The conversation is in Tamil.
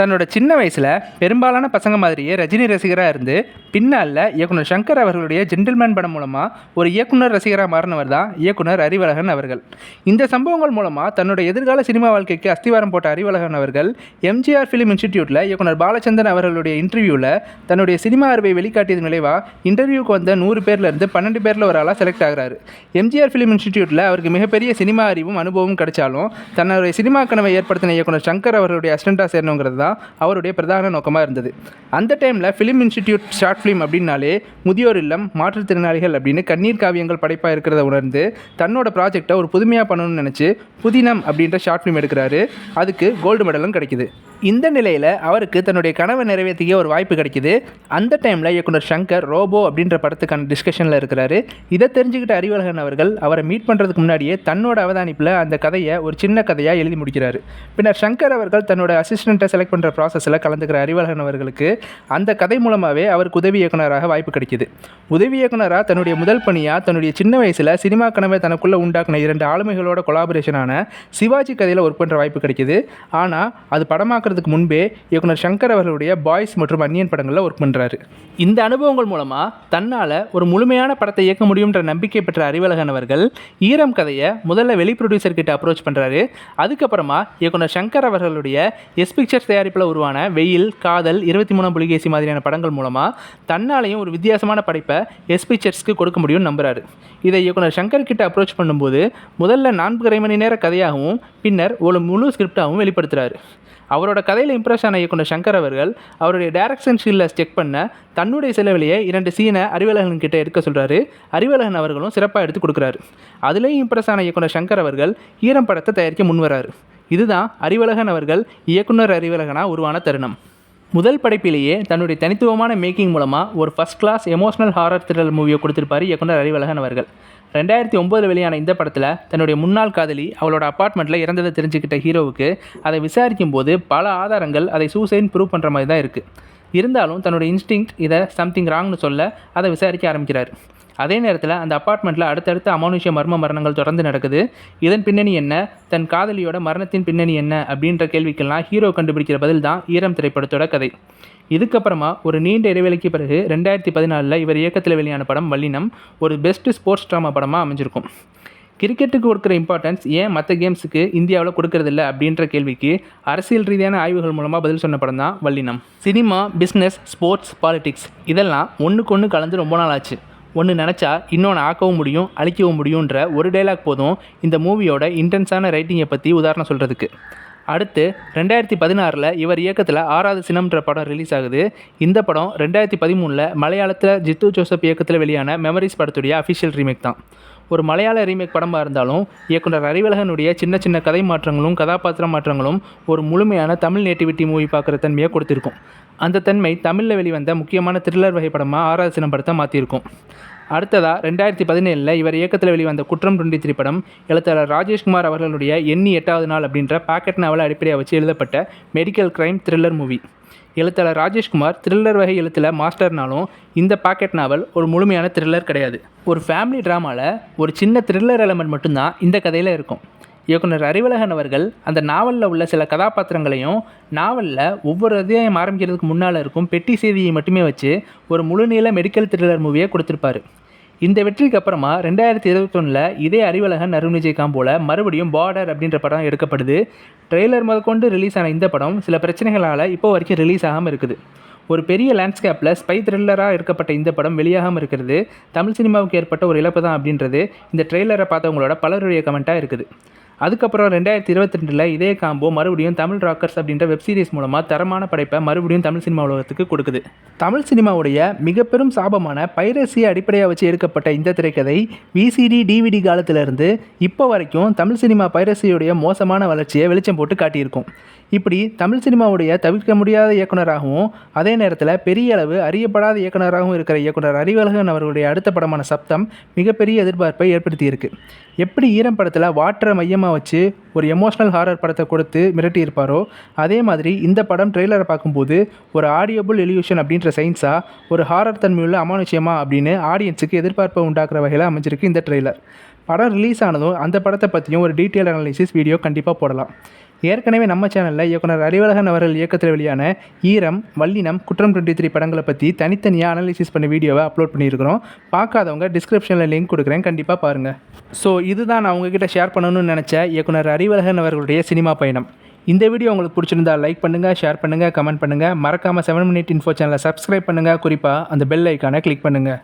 தன்னோட சின்ன வயசில் பெரும்பாலான பசங்க மாதிரியே ரஜினி ரசிகராக இருந்து பின்னால் இயக்குனர் சங்கர் அவர்களுடைய ஜென்டில்மேன் படம் மூலமாக ஒரு இயக்குனர் ரசிகராக மாறினவர் தான் இயக்குனர் அறிவழகன் அவர்கள். இந்த சம்பவங்கள் மூலமாக தன்னோட எதிர்கால சினிமா வாழ்க்கைக்கு அஸ்திவாரம் போட்ட அறிவழகன் அவர்கள் எம்ஜிஆர் ஃபிலிம் இன்ஸ்டிடியூட்டில் இயக்குனர் பாலச்சந்திரன் அவர்களுடைய இன்டர்வியூவில் தன்னுடைய சினிமா அறிவை வெளிக்காட்டியது விளைவாக இன்டர்வியூக்கு வந்த நூறு பேர்லேருந்து பன்னெண்டு பேரில் ஒரு ஆளாக செலக்ட் ஆகிறாரு. எம்ஜிஆர் ஃபிலிம் இன்ஸ்டிடியூட்டில் அவருக்கு மிகப்பெரிய சினிமா அறிவும் அனுபவமும் கிடைச்சாலும் தன்னுடைய சினிமா கனவை ஏற்படுத்தின இயக்குனர் சங்கர் அவர்களுடைய அசிஸ்டண்ட்டாக சேரணுங்கிறது தான் அவருடைய பிரதான நோக்கமாக இருந்தது. அந்த டைமில் ஃபிலிம் இன்ஸ்டிடியூட் ஷார்ட் ஃபிலிம் அப்படின்னாலே முதியோர் இல்லம் மாற்றுத்திறனாளிகள் அப்படின்னு கண்ணீர் காவியங்கள் படைப்பாக இருக்கிறத உணர்ந்து தன்னோட ப்ராஜெக்டை ஒரு புதுமையாக பண்ணணும்னு நினச்சி புதினம் அப்படின்ற ஷார்ட் ஃபிலிம் எடுக்கிறாரு. அதுக்கு கோல்டு மெடலும் கிடைக்குது. இந்த நிலையில் அவருக்கு தன்னுடைய கனவை நிறைவேற்றிய ஒரு வாய்ப்பு கிடைக்குது. அந்த டைமில் இயக்குனர் சங்கர் ரோபோ அப்படின்ற படத்துக்கான டிஸ்கஷனில் இருக்கிறாரு. இதை தெரிஞ்சுக்கிட்ட அறிவழகன் அவர்கள் அவரை மீட் பண்ணுறதுக்கு முன்னாடியே தன்னோட அவதானிப்பில் அந்த கதையை ஒரு சின்ன கதையாக எழுதி முடிக்கிறாரு. பின்னர் சங்கர் அவர்கள் தன்னோட அசிஸ்டண்ட்டை செலக்ட் பண்ணுற ப்ராசஸில் கலந்துக்கிற அறிவழகன் அவர்களுக்கு அந்த கதை மூலமாகவே அவருக்கு உதவி இயக்குனராக வாய்ப்பு கிடைக்குது. உதவி இயக்குனராக தன்னுடைய முதல் பணியாக தன்னுடைய சின்ன வயசில் சினிமா கனவை தனக்குள்ளே உண்டாக்குன இரண்டு ஆளுமைகளோட கொலாபரேஷனான சிவாஜி கதையில் ஒர்க் பண்ணுற வாய்ப்பு கிடைக்குது. ஆனால் அது படமாக்க படமாக்குறதுக்கு முன்பே இயக்குனர் சங்கர் அவர்களுடைய பாய்ஸ் மற்றும் அந்நியன் படங்களில் ஒர்க் பண்ணுறாரு இந்த அனுபவங்கள் மூலமாக தன்னால் ஒரு முழுமையான படத்தை இயக்க முடியுன்ற நம்பிக்கை பெற்ற அறிவழகன் அவர்கள் ஈரம் கதையை முதல்ல வெளி ப்ரொடியூசர் கிட்ட அப்ரோச் பண்ணுறாரு அதுக்கப்புறமா இயக்குனர் சங்கர் அவர்களுடைய எஸ் பிக்சர்ஸ் தயாரிப்பில் உருவான வெயில் காதல் இருபத்தி மூணாம் புலிகேசி மாதிரியான படங்கள் மூலமாக தன்னாலையும் ஒரு வித்தியாசமான படைப்பை எஸ் பிக்சர்ஸ்க்கு கொடுக்க முடியும்னு நம்புறாரு. இதை இயக்குனர் சங்கர் கிட்ட அப்ரோச் பண்ணும்போது முதல்ல நான்கு மணி நேர கதையாகவும் பின்னர் ஒரு முழு ஸ்கிரிப்டாகவும் வெளிப்படுத்துகிறாரு அவரோட கதையில் இம்ப்ரெஸ் ஆன இயக்குனர் சங்கர் அவர்கள் அவருடைய டைரக்ஷன் ஸ்கில்லை செக் பண்ண தன்னுடைய செலவிலேயே இரண்டு சீனை அறிவலகன்கிட்ட எடுக்க சொல்கிறாரு அறிவலகன் அவர்களும் சிறப்பாக எடுத்து கொடுக்குறாரு. அதுலேயும் இம்ப்ரெஸ் ஆன இயக்குனர் சங்கர் அவர்கள் ஈரம் படத்தை தயாரிக்க முன்வராரு. இதுதான் அறிவலகன் அவர்கள் இயக்குனர் அறிவலகனாக உருவான தருணம். முதல் படைப்பிலேயே தன்னுடைய தனித்துவமான மேக்கிங் மூலமாக ஒரு first class emotional horror thriller மூவியை கொடுத்திருப்பார் இயக்குனர் அறிவழகன் அவர்கள். ரெண்டாயிரத்தி ஒம்போதில் வெளியான இந்த படத்தில் தன்னுடைய முன்னாள் காதலி அவளோட அப்பார்ட்மெண்ட்டில் இறந்ததை தெரிஞ்சுக்கிட்ட ஹீரோவுக்கு அதை விசாரிக்கும் போது பல ஆதாரங்கள் அதை சூசைன் ப்ரூவ் பண்ணுற மாதிரி தான் இருக்குது இருந்தாலும் தன்னுடைய இன்ஸ்டிங் இதை சம்திங் ராங்னு சொல்ல அதை விசாரிக்க ஆரம்பிக்கிறார். அதே நேரத்தில் அந்த அப்பார்ட்மெண்ட்டில் அடுத்தடுத்த அமானுஷ்ய மர்ம மரணங்கள் தொடர்ந்து நடக்குது. இதன் பின்னணி என்ன? தன் காதலியோட மரணத்தின் பின்னணி என்ன? அப்படின்ற கேள்விக்கெல்லாம் ஹீரோ கண்டுபிடிக்கிற பதில் தான் ஈரம் திரைப்படத்தோட கதை. இதுக்கப்புறமா ஒரு நீண்ட இடைவெளிக்கு பிறகு ரெண்டாயிரத்தி பதினாலில் இவர் இயக்கத்தில் வெளியான படம் வல்லினம் ஒரு பெஸ்ட் ஸ்போர்ட்ஸ் ட்ராமா படமாக அமைஞ்சிருக்கும். கிரிக்கெட்டுக்கு கொடுக்குற இம்பார்ட்டன்ஸ் ஏன் மற்ற கேம்ஸுக்கு இந்தியாவில் கொடுக்கறதில்ல அப்படின்ற கேள்விக்கு அரசியல் ரீதியான ஆய்வுகள் மூலமாக பதில் சொன்ன படம் தான் வல்லினம். சினிமா பிஸ்னஸ் ஸ்போர்ட்ஸ் பாலிடிக்ஸ் இதெல்லாம் ஒன்றுக்கு ஒன்று கலந்து ரொம்ப நாள் ஆச்சு ஒன்று நினச்சா இன்னொன்று ஆக்கவும் முடியும் அழிக்கவும் முடியுன்ற ஒரு டைலாக் போதும் இந்த மூவியோட இன்டென்ஸான ரைட்டிங்கை பற்றி உதாரணம் சொல்கிறதுக்கு அடுத்து ரெண்டாயிரத்தி பதினாறில் இவர் இயக்கத்தில் ஆறாவது சினம்ன்ற படம் ரிலீஸ் ஆகுது. இந்த படம் ரெண்டாயிரத்தி பதிமூணில் மலையாளத்தில் ஜித்து ஜோசப் இயக்கத்தில் வெளியான மெமரிஸ் படத்துடைய அஃபிஷியல் ரீமேக் தான். ஒரு மலையாள ரீமேக் படமாக இருந்தாலும் இயக்குனர் அறிவழகனுடைய சின்ன சின்ன கதை மாற்றங்களும் கதாபாத்திர மாற்றங்களும் ஒரு முழுமையான தமிழ் நேட்டிவிட்டி மூவி பார்க்குற தன்மையை கொடுத்திருக்கும். அந்த தன்மை தமிழில் வெளிவந்த முக்கியமான த்ரில்லர் வகைப்படமாக படமாக ஆறாவது சினம் படத்தை மாற்றியிருக்கும் அடுத்ததாக ரெண்டாயிரத்தி பதினேழில் இவர் இயக்கத்தில் வெளிவந்த குற்றம் டுவெண்ட்டி த்ரீ படம் எழுத்தாளர் ராஜேஷ்குமார் அவர்களுடைய எண்ணி எட்டாவது நாள் அப்படின்ற பாக்கெட் நாவலை அடிப்படையாக வச்சு எழுதப்பட்ட மெடிக்கல் கிரைம் த்ரில்லர் மூவி எழுத்தாளர் ராஜேஷ்குமார் த்ரில்லர் வகை எழுத்தில் மாஸ்டர்னாலும் இந்த பாக்கெட் நாவல் ஒரு முழுமையான த்ரில்லர் கிடையாது. ஒரு ஃபேமிலி ட்ராமாவில் ஒரு சின்ன த்ரில்லர் எலமெண்ட் மட்டும்தான் இந்த கதையில் இருக்கும். இயக்குனர் அறிவழகன் அவர்கள் அந்த நாவலில் உள்ள சில கதாபாத்திரங்களையும் நாவலில் ஒவ்வொரு அத்தியாயம் ஆரம்பிக்கிறதுக்கு முன்னால் இருக்கும் பெட்டி செய்தியை மட்டுமே வச்சு ஒரு முழுநீள மெடிக்கல் த்ரில்லர் மூவியை கொடுத்துருப்பாரு. இந்த வெற்றிக்கு அப்புறமா ரெண்டாயிரத்தி இருபத்தொன்னில் இதே அறிவழகன் அருண் விஜயகாம் போல மறுபடியும் பார்டர் அப்படின்ற படம் எடுக்கப்படுது. ட்ரெய்லர் முதற்கொண்டு ரிலீஸ் ஆன இந்த படம் சில பிரச்சனைகளால் இப்போ வரைக்கும் ரிலீஸ் ஆகாமல் இருக்குது. ஒரு பெரிய லேண்ட்ஸ்கேப்பில் ஸ்பை த்ரில்லராக எடுக்கப்பட்ட இந்த படம் வெளியாகாமல் இருக்கிறது. தமிழ் சினிமாவுக்கு ஏற்பட்ட ஒரு இழப்பு தான் அப்படின்றது இந்த ட்ரெய்லரை பார்த்தவங்களோட பலருடைய கமெண்ட்டாக இருக்குது. அதுக்கப்புறம் ரெண்டாயிரத்தி இருபத்தி ரெண்டில் இதே காம்போ மறுபடியும் தமிழ் ராக்கர்ஸ் அப்படின்ற வெப் சீரிஸ் மூலமாக தரமான படைப்பை மறுபடியும் தமிழ் சினிமா உலகத்துக்கு கொடுக்குது. தமிழ் சினிமாவுடைய மிக பெரும் சாபமான பைரசியை அடிப்படையாக வச்சு எடுக்கப்பட்ட இந்த திரைக்கதை விசிடி டிவிடி காலத்திலிருந்து இப்போ வரைக்கும் தமிழ் சினிமா பைரசியுடைய மோசமான வளர்ச்சியை வெளிச்சம் போட்டு காட்டியிருக்கும். இப்படி தமிழ் சினிமாவுடைய தவிர்க்க முடியாத இயக்குனராகவும் அதே நேரத்தில் பெரிய அளவு அறியப்படாத இயக்குனராகவும் இருக்கிற இயக்குனர் அறிவழகன் அவர்களுடைய அடுத்த படமான சப்தம் மிகப்பெரிய எதிர்பார்ப்பை ஏற்படுத்தியிருக்கு. எப்படி ஈரம் படத்தில் வாட்டரை மையமாக வச்சு ஒரு எமோஷ்னல் ஹாரர் படத்தை கொடுத்து மிரட்டி இருப்பாரோ அதே மாதிரி இந்த படம் ட்ரெய்லரை பார்க்கும்போது ஒரு ஆடியபிள் எலியூஷன் அப்படின்ற சயின்ஸாக ஒரு ஹாரர் தன்மையுள்ள அமானுஷ்யமா அப்படின்னு ஆடியன்ஸுக்கு எதிர்பார்ப்பை உண்டாக்குற வகையில் அமைஞ்சிருக்கு இந்த ட்ரெய்லர் படம் ரிலீஸ் ஆனதும் அந்த படத்தை பற்றியும் ஒரு டீட்டெயில் அனாலிசிஸ் வீடியோ கண்டிப்பாக போடலாம். ஏற்கனவே நம்ம சேனலில் இயக்குனர் அறிவழகன் அவர்கள் இயக்கத்தில் வெளியான ஈரம் வல்லினம் குற்றம் டுவெண்ட்டி த்ரீ படங்களை பற்றி தனித்தனியாக அனலிசிஸ் பண்ண வீடியோவை அப்லோட் பண்ணியிருக்கிறோம். பார்க்காதவங்க டிஸ்கிரிப்ஷனில் லிங்க் கொடுக்குறேன். கண்டிப்பாக பாருங்கள் ஸோ இதுதான் நான் உங்ககிட்ட ஷேர் பண்ணணும்னு நினச்ச இயக்குனர் அறிவழகன் அவர்களுடைய சினிமா பயணம். இந்த வீடியோ உங்களுக்கு பிடிச்சிருந்தா லைக் பண்ணுங்கள் ஷேர் பண்ணுங்கள் கமெண்ட் பண்ணுங்கள் மறக்காமல் செவன் மினிட் இன்ஃபோ சேனலை சப்ஸ்கிரைப் பண்ணுங்கள் குறிப்பாக அந்த பெல் ஐக்கானை கிளிக் பண்ணுங்கள்